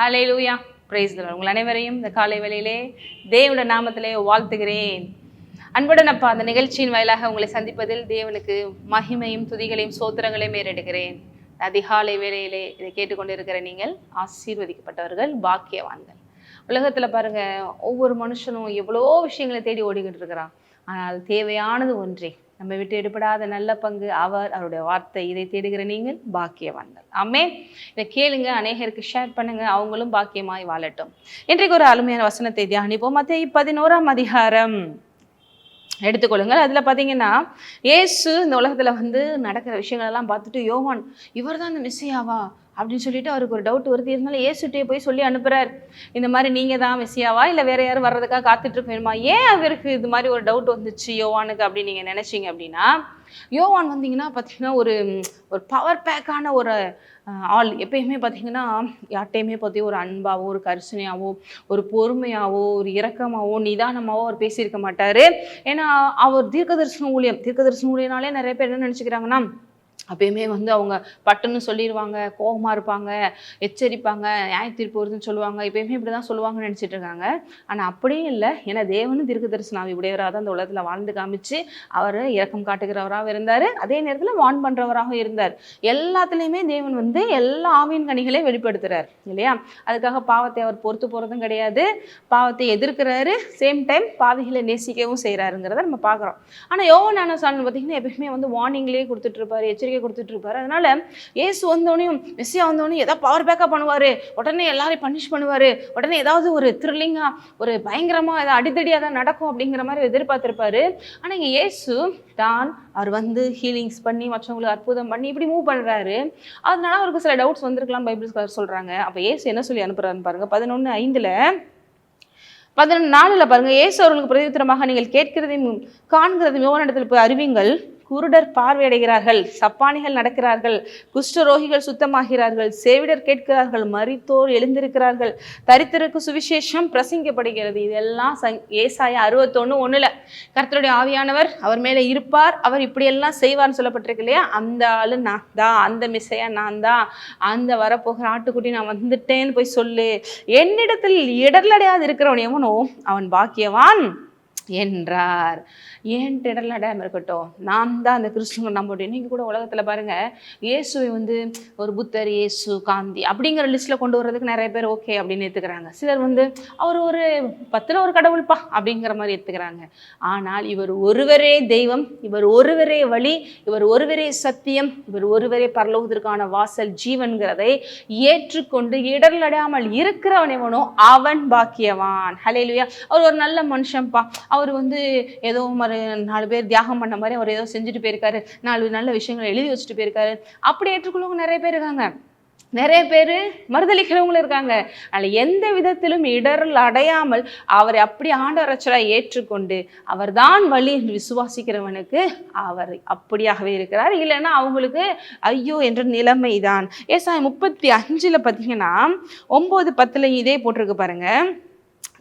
ஹலே லூயா பிரைஸ் உங்கள் அனைவரையும் இந்த காலை வேளையிலே தேவனுடைய நாமத்திலே வாழ்த்துகிறேன். அன்புடன் அப்பா அந்த நிகழ்ச்சியின் வாயிலாக உங்களை சந்திப்பதில் தேவனுக்கு மகிமையும் துதிகளையும் சோத்திரங்களையும் மேறெடுக்கிறேன் அதிகாலை வேளையிலே இதை கேட்டுக்கொண்டிருக்கிற நீங்கள் ஆசீர்வதிக்கப்பட்டவர்கள் பாக்கியவான்கள். உலகத்தில் பாருங்கள் ஒவ்வொரு மனுஷனும் எவ்வளோ விஷயங்களை தேடி ஓடிக்கிட்டு இருக்கிறான். ஆனால் தேவையானது ஒன்றே நம்ம விட்டு எடுபடாத நல்ல பங்கு அவர் அவருடைய வார்த்தை. இதை தேடுகிற நீங்கள் பாக்கியவான்கள். ஆமே இதை கேளுங்க அநேகருக்கு ஷேர் பண்ணுங்க அவங்களும் பாக்கியமாய் வாழட்டும். இன்றைக்கு ஒரு அருமையான வசனத்தை தியானிப்போம். மத்திய பதினோராம் அதிகாரம். எடுத்துக்கொள்ளுங்கள். அதில் பார்த்தீங்கன்னா ஏசு இந்த உலகத்தில் வந்து நடக்கிற விஷயங்கள் எல்லாம் பார்த்துட்டு யோவான் இவர் தான் இந்த மிஸ்ஸையாவா? அப்படின்னு சொல்லிட்டு அவருக்கு ஒரு டவுட் வருது. இருந்தாலும் ஏசுட்டே போய் சொல்லி அனுப்புகிறார் இந்த மாதிரி நீங்கள் தான் மெஸ்ஸியாவா? இல்லை வேற யாரும் வர்றதுக்காக காத்துட்டு இருக்கணுமா ஏன் அவருக்கு இது மாதிரி ஒரு டவுட் வந்துச்சு யோவானுக்கு அப்படின்னு நீங்கள் நினச்சிங்க அப்படின்னா யோவான் வந்தீங்கன்னா பார்த்தீங்கன்னா ஒரு ஒரு பவர் பேக்கான ஒரு ஆள். எப்பயுமே பார்த்தீங்கன்னா யார்ட்டையுமே பற்றி ஒரு அன்பாவோ ஒரு கரிசனையாவோ ஒரு பொறுமையாவோ ஒரு இரக்கமாவோ நிதானமாவோ அவர் பேசியிருக்க மாட்டார். ஏன்னா அவர் தீர்க்கதரிசன ஊழியம். தீர்க்கதரிசன ஊழியனாலே நிறைய பேர் என்ன நினச்சிக்கிறாங்கன்னா அப்பயுமே வந்து அவங்க பட்டுன்னு சொல்லிடுவாங்க கோபமாக இருப்பாங்க எச்சரிப்பாங்க நியாய தீர்ப்பு வருதுன்னு சொல்லுவாங்க. எப்பயுமே இப்படி தான் சொல்லுவாங்கன்னு நினச்சிட்டு இருக்காங்க. ஆனால் அப்படியே இல்லை. ஏன்னா தேவனும் தீர்க்க தரிசனாவி உடையவராக தான் அந்த உலகத்தில் வாழ்ந்து காமிச்சு அவர் இறக்கம் காட்டுகிறவராகவும் இருந்தார். அதே நேரத்தில் வான் பண்ணுறவராகவும் இருந்தார். எல்லாத்துலேயுமே தேவன் வந்து எல்லா ஆவியின் கனிகளையும் வெளிப்படுத்துகிறார் இல்லையா? அதுக்காக பாவத்தை அவர் பொறுத்து போகிறதும் கிடையாது. பாவத்தை எதிர்க்கிறாரு. சேம் டைம் பாவிகளை நேசிக்கவும் செய்கிறாருங்கிறத நம்ம பார்க்குறோம். ஆனால் யோகநானசாமி சாணன் பார்த்தீங்கன்னா எப்பயுமே வந்து வார்னிங்லேயே கொடுத்துட்ருப்பார் எச்சரிக்கை கொடுத்துட்டு இருப்பாரு அதனால ஏசு வந்தோடனையும் மெஸ்ஸியா வந்தோடனே ஏதாவது பவர் பேக்கப் பண்ணுவார். உடனே எல்லாரையும் பனிஷ் பண்ணுவார். உடனே ஏதாவது ஒரு த்ரில்லிங்காக ஒரு பயங்கரமாக ஏதாவது அடித்தடியாக தான் நடக்கும் அப்படிங்கிற மாதிரி எதிர்பார்த்துருப்பாரு. ஆனால் இங்கே ஏசு தான் அவர் வந்து ஹீலிங்ஸ் பண்ணி மற்றவங்களுக்கு அற்புதம் பண்ணி இப்படி மூவ் பண்ணுறாரு அதனால அவருக்கு சில டவுட்ஸ் வந்திருக்கலாம் பைபிள் ஸ்காலர் சொல்கிறாங்க அப்போ ஏசு என்ன சொல்லி அனுப்புகிறாருன்னு பாருங்க. பதினொன்று ஐந்தில் பதினொன்று நாளில் பாருங்க. ஏசு அவர்களுக்கு பிரதித்திரமாக நீங்கள் கேட்கிறதையும் காண்கிறதையும் யோகனிடத்தில் போய் அறிவிங்கள். குருடர் பார்வையடைகிறார்கள் சப்பானிகள் நடக்கிறார்கள் குஷ்டரோகிகள் சுத்தமாகிறார்கள் சேவிடர் கேட்கிறார்கள் மறித்தோர் எழுந்திருக்கிறார்கள். தரித்திருக்கு சுவிசேஷம் பிரசங்கப்படுகிறது இதெல்லாம் சங் ஏசாயா அறுபத்தொன்று ஒன்றில் கர்த்தருடைய ஆவியானவர் அவர் மேலே இருப்பார். அவர் இப்படியெல்லாம் செய்வார்னு சொல்லப்பட்டிருக்கு இல்லையா? அந்த ஆளு நான் தான் அந்த மிஸ்ஸையா நான் தான். அந்த வரப்போகிற ஆட்டுக்குட்டி நான் வந்துட்டேன்னு போய் சொல்லு. என்னிடத்தில் இடர்லடையாது இருக்கிறவன் எவனோ? அவன் பாக்கியவான். என்றார். ஏன் இடர்லடாம இருக்கட்டும்? நான் தான் அந்த கிறிஸ்துவ நம்மளுடைய நீங்கள் கூட உலகத்தில் பாருங்கள் இயேசுவை வந்து ஒரு புத்தர் இயேசு காந்தி அப்படிங்கிற லிஸ்ட்டில் கொண்டு வர்றதுக்கு நிறைய பேர் ஓகே அப்படின்னு ஏற்றுக்கிறாங்க சிலர் வந்து அவர் ஒரு பத்தில் ஒரு கடவுள்ப்பா அப்படிங்கிற மாதிரி ஏற்றுக்கிறாங்க ஆனால் இவர் ஒருவரே தெய்வம் இவர் ஒருவரே வழி இவர் ஒருவரே சத்தியம் இவர் ஒருவரே பரலோகத்திற்கான வாசல் ஜீவன்கிறதை ஏற்றுக்கொண்டு இடர்லடாமல் இருக்கிறவன் எவனோ? அவன் பாக்கியவான். ஹலேலுயா அவர் ஒரு நல்ல மனுஷன்ப்பா அவர் வந்து ஏதோ ஒரு நாலு பேர் தியாகம் பண்ண மாதிரி அவர் ஏதோ செஞ்சுட்டு போயிருக்காரு. நாலு நல்ல விஷயங்களை எழுதி வச்சுட்டு போயிருக்காரு. அப்படி ஏற்றுக்கொள்ளவங்க நிறைய பேர் இருக்காங்க. நிறைய பேர் மறுதளிக்கிறவங்களும் இருக்காங்க. அதில் எந்த விதத்திலும் இடரல் அடையாமல் அவரை அப்படி ஆண்டவரச்சராக ஏற்றுக்கொண்டு அவர் தான் வழி என்று விசுவாசிக்கிறவனுக்கு அவர் அப்படியாகவே இருக்கிறார். இல்லைன்னா அவங்களுக்கு ஐயோ என்ற நிலைமைதான். ஏசாய் முப்பத்தி அஞ்சில் பார்த்தீங்கன்னா ஒம்பது பத்தில் இதே போட்டிருக்கு பாருங்கள்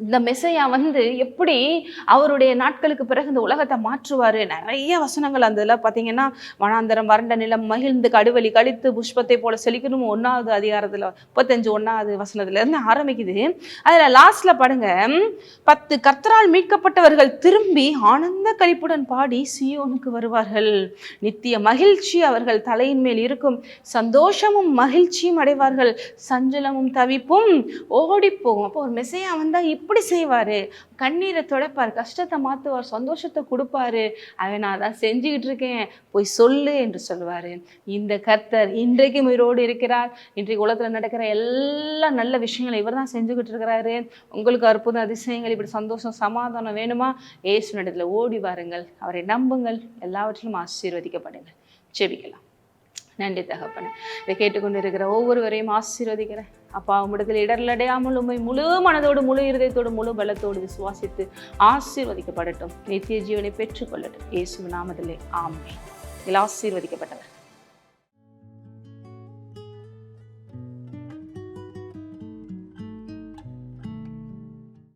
இந்த மெசையா வந்து எப்படி அவருடைய நாட்களுக்கு பிறகு இந்த உலகத்தை மாற்றுவார்? நிறைய வசனங்கள் அந்த இதில் பார்த்தீங்கன்னா வனாந்தரம் வறண்ட நிலம் மகிழ்ந்து கடுவலி கழித்து புஷ்பத்தை போல செழிக்கணும் ஒன்றாவது அதிகாரத்தில் முப்பத்தஞ்சு ஒன்றாவது வசனத்துலேருந்து ஆரம்பிக்குது. அதில் லாஸ்ட்டில் பாடுங்க பத்து கர்த்தரால் மீட்கப்பட்டவர்கள் திரும்பி ஆனந்த கழிப்புடன் பாடி சியோனுக்கு வருவார்கள். நித்திய மகிழ்ச்சி அவர்கள் தலையின் மேல் இருக்கும். சந்தோஷமும் மகிழ்ச்சியும் அடைவார்கள். சஞ்சலமும் தவிப்பும் ஓடி போகும் அப்போ ஒரு மெசையா வந்தால் இப்படி செய்வார்? கண்ணீரை துடைப்பார். கஷ்டத்தை மாற்றுவார் சந்தோஷத்தை கொடுப்பாரு. அவன் நான் தான் செஞ்சுக்கிட்டு இருக்கேன். போய் சொல்லு என்று சொல்லுவார். இந்த கர்த்தர் இன்றைக்கும் உயிரோடு இருக்கிறார். இன்றைக்கு உலகத்தில் நடக்கிற எல்லா நல்ல விஷயங்களை இவர் தான் செஞ்சுக்கிட்டு இருக்கிறாரு. உங்களுக்கு அற்புதம் அதிசயங்கள் இப்படி சந்தோஷம் சமாதானம் வேணுமா? ஏசு நடத்தில் ஓடி வாருங்கள். அவரை நம்புங்கள். எல்லாவற்றிலும் ஆசீர்வதிக்கப்படுங்கள். செபிக்கலாம் நன்றி தகப்பனை. இதை கேட்டுக்கொண்டு இருக்கிற ஒவ்வொருவரையும் ஆசீர்வதிக்கிறேன். அப்பா உம்மிடத்தில் இடர்லடையாமல் உண்மை முழு மனதோடு முழு இருதயத்தோடு முழு பலத்தோடு விசுவாசித்து ஆசீர்வதிக்கப்படட்டும். நித்திய ஜீவனை பெற்றுக்கொள்ளட்டும். இயேசு நாமதிலே ஆமை இதில் ஆசீர்வதிக்கப்பட்டவர்.